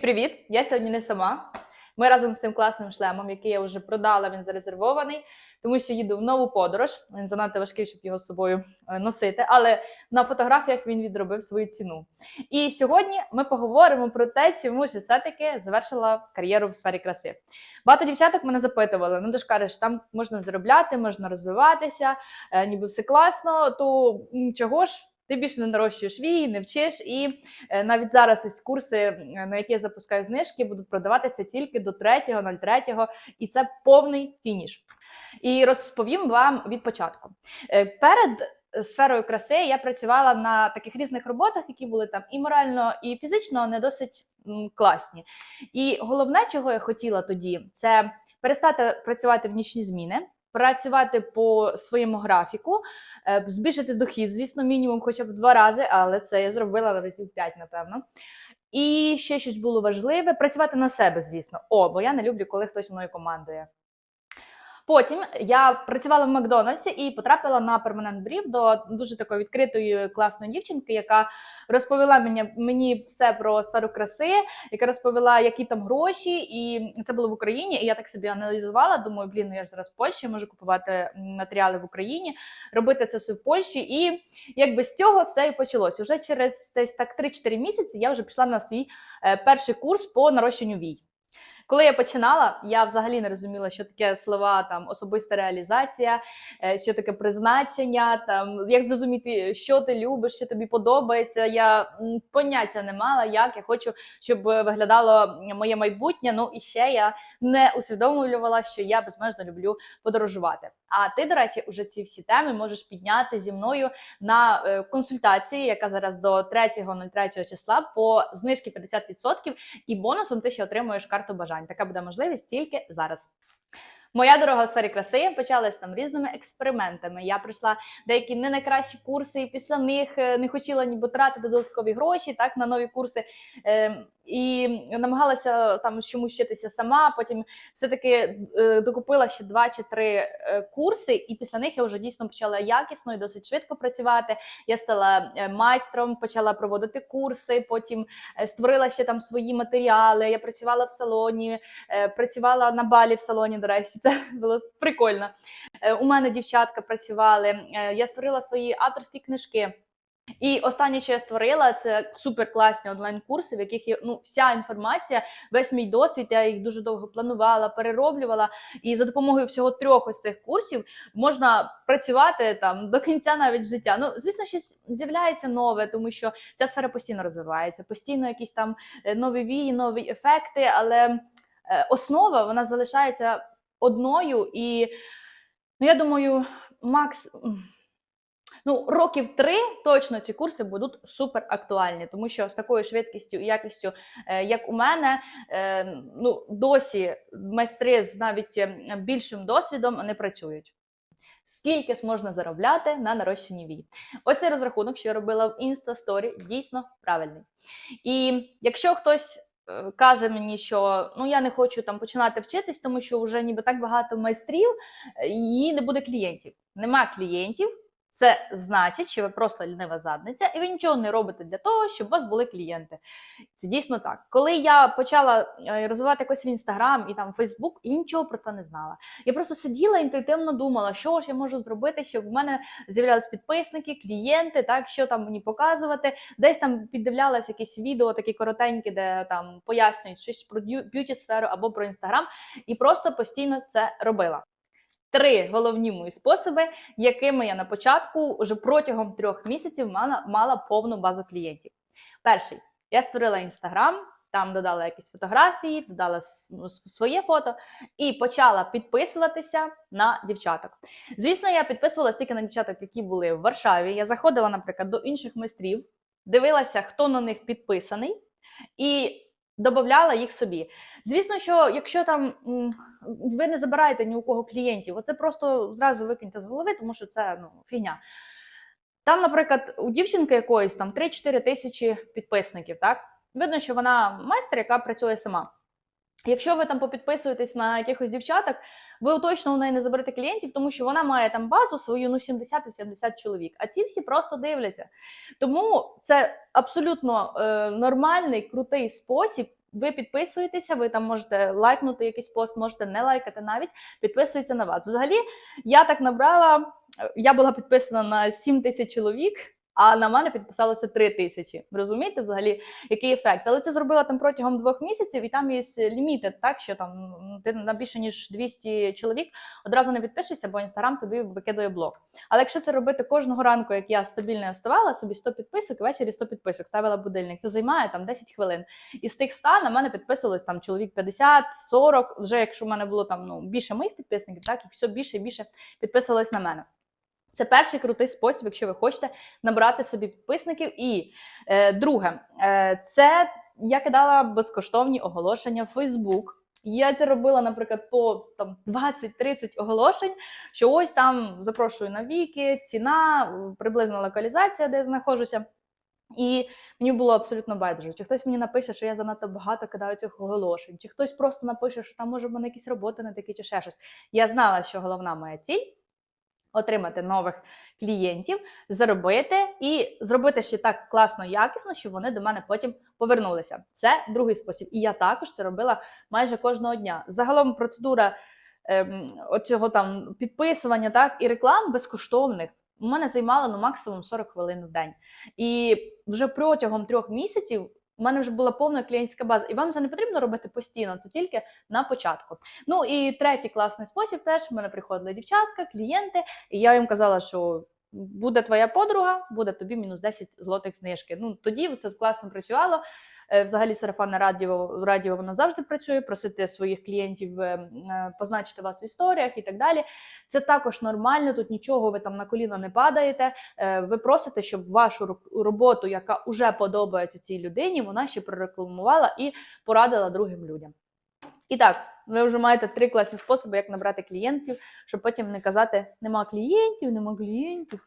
Привіт! Я сьогодні не сама. Ми разом з тим класним шлемом, який я вже продала, він зарезервований, тому що їду в нову подорож. Він занадто важкий, щоб його з собою е, носити. Але на фотографіях він відробив свою ціну. І сьогодні ми поговоримо про те, чому ж все-таки завершила кар'єру в сфері краси. Багато дівчаток мене запитували: ну ти ж кажеш, там можна заробляти, можна розвиватися, е, ніби все класно. То чого ж? Ти більше не нарощуєш вії, не вчиш, і е, навіть зараз ось курси, е, на які я запускаю знижки, будуть продаватися тільки до 3.03, і це повний фініш. І розповім вам від початку. Е, Перед сферою краси я працювала на таких різних роботах, які були там і морально, і фізично не досить класні. І головне, чого я хотіла тоді, це перестати працювати в нічні зміни. Працювати по своєму графіку, збільшити дохід, звісно, мінімум хоча б два рази, але це я зробила разів п'ять, напевно. І ще щось було важливе працювати на себе, звісно. О, бо я не люблю, коли хтось мною командує. Потім я працювала в Макдональдсі і потрапила на перманент брів до дуже такої відкритої класної дівчинки, яка розповіла мені, мені все про сферу краси, яка розповіла, які там гроші, і це було в Україні. І я так собі аналізувала. Думаю, блін, ну я ж зараз в Польщі можу купувати матеріали в Україні, робити це все в Польщі. І якби з цього все і почалось. Уже через десь так 3-4 місяці я вже пішла на свій е, перший курс по нарощенню вій. Коли я починала, я взагалі не розуміла, що таке слова там особиста реалізація, е, що таке призначення, там як зрозуміти, що ти любиш, що тобі подобається. Я поняття не мала, як я хочу, щоб виглядало моє майбутнє. Ну і ще я не усвідомлювала, що я безмежно люблю подорожувати. А ти, до речі, уже ці всі теми можеш підняти зі мною на е, консультації, яка зараз до 3.03 числа по знижки 50%, і бонусом ти ще отримуєш карту бажань. Така буде можливість тільки зараз. Моя дорога у сфері краси почалась там різними експериментами. Я пройшла деякі не найкращі курси, і після них е, не хотіла ніби тратити додаткові гроші так на нові курси. Е, і намагалася там чомусь вчитися сама. Потім все-таки е, докупила ще два чи три курси, і після них я вже дійсно почала якісно і досить швидко працювати. Я стала майстром, почала проводити курси. Потім створила ще там свої матеріали. Я працювала в салоні, працювала на балі в салоні. До речі, це було прикольно. Е, У мене дівчатка працювали. Е, Я створила свої авторські книжки. І останнє, що я створила, це суперкласні онлайн-курси, в яких є ну, вся інформація, весь мій досвід. Я їх дуже довго планувала, перероблювала. І за допомогою всього трьох ось цих курсів можна працювати там до кінця навіть життя. Ну, звісно, щось з'являється нове, тому що ця сфера постійно розвивається, постійно якісь там е, нові вії, нові ефекти, але основа вона залишається одною. І ну, я думаю, Макс. Ну, років три точно ці курси будуть супер актуальні, тому що з такою швидкістю і якістю, е, як у мене, е, ну досі майстри з навіть е, більшим досвідом не працюють. Скільки ж можна заробляти на нарощенні вій? Ось цей розрахунок, що я робила в Instastory, дійсно правильний. І якщо хтось каже мені, що ну я не хочу там починати вчитись, тому що вже ніби так багато майстрів, е, і не буде клієнтів. Нема клієнтів. Це значить, що ви просто лінива задниця, і ви нічого не робите для того, щоб у вас були клієнти. Це дійсно так. Коли я почала е, розвивати якось в інстаграм і там Фейсбук, я нічого про це не знала. Я просто сиділа інтуїтивно думала, що ж я можу зробити, щоб в мене з'являлись підписники, клієнти, так що там мені показувати. Десь там піддивлялась якісь відео, такі коротенькі, де там пояснюють щось про б'юті сферу або про інстаграм, і просто постійно це робила. Три головні мої способи, якими я на початку вже протягом трьох місяців мала, мала повну базу клієнтів. Перший, я створила інстаграм, там додала якісь фотографії, додала ну, своє фото і почала підписуватися на дівчаток. Звісно, я підписувалася тільки на дівчаток, які були в Варшаві. Я заходила, наприклад, до інших майстрів, дивилася, хто на них підписаний, і додавала їх собі. Звісно, що якщо там ви не забираєте ні у кого клієнтів, оце просто зразу викиньте з голови, тому що це ну, фігня. Там, наприклад, у дівчинки якоїсь там 3-4 тисячі підписників, так? Видно, що вона майстер, яка працює сама. Якщо ви там попідписуєтесь на якихось дівчаток, ви точно у неї не заберете клієнтів, тому що вона має там базу свою ну 70-70 чоловік, а ті всі просто дивляться. Тому це абсолютно е, нормальний, крутий спосіб ви підписуєтеся, ви там можете лайкнути якийсь пост, можете не лайкати навіть, підписується на вас. Взагалі, я так набрала, я була підписана на 7 тисяч чоловік. А на мене підписалося 3 тисячі. Розумієте, взагалі, який ефект? Але це зробила там протягом двох місяців, і там є ліміти, так що там ти на більше ніж 200 чоловік одразу не підпишешся, бо інстаграм тобі викидує блок. Але якщо це робити кожного ранку, як я стабільно вставала, собі 100 підписок, і ввечері 100 підписок, ставила будильник. Це займає там 10 хвилин. І з тих 100 на мене підписувалось там чоловік 50, 40, вже якщо в мене було там ну більше моїх підписників, так і все більше і більше підписувалось на мене. Це перший крутий спосіб, якщо ви хочете набрати собі підписників. І е, друге, е, це я кидала безкоштовні оголошення в Facebook. Я це робила, наприклад, по там 20-30 оголошень, що ось там запрошую на віки, ціна, приблизна локалізація, де я знаходжуся. І мені було абсолютно байдуже. Чи хтось мені напише, що я занадто багато кидаю цих оголошень, чи хтось просто напише, що там може в мене якісь роботи не такі, чи ще щось. Я знала, що головна моя ціль отримати нових клієнтів, заробити і зробити ще так класно, якісно, щоб вони до мене потім повернулися. Це другий спосіб. І я також це робила майже кожного дня. Загалом процедура ем, оцього там підписування, так і реклам безкоштовних. У мене займало ну, максимум 40 хвилин в день. І вже протягом трьох місяців у мене вже була повна клієнтська база. І вам це не потрібно робити постійно, це тільки на початку. Ну і третій класний спосіб теж в мене приходили дівчатка, клієнти, і я їм казала, що буде твоя подруга, буде тобі мінус 10 злотих знижки. Ну тоді це класно працювало. Е, Взагалі, сарафанне радіо, радіо воно завжди працює, просити своїх клієнтів е, е, позначити вас в історіях і так далі. Це також нормально, тут нічого ви там на коліна не падаєте. Ви просите, щоб вашу роб- роботу, яка вже подобається цій людині, вона ще прорекламувала і порадила другим людям. І так, ви вже маєте три класні способи, як набрати клієнтів, щоб потім не казати нема клієнтів, нема клієнтів.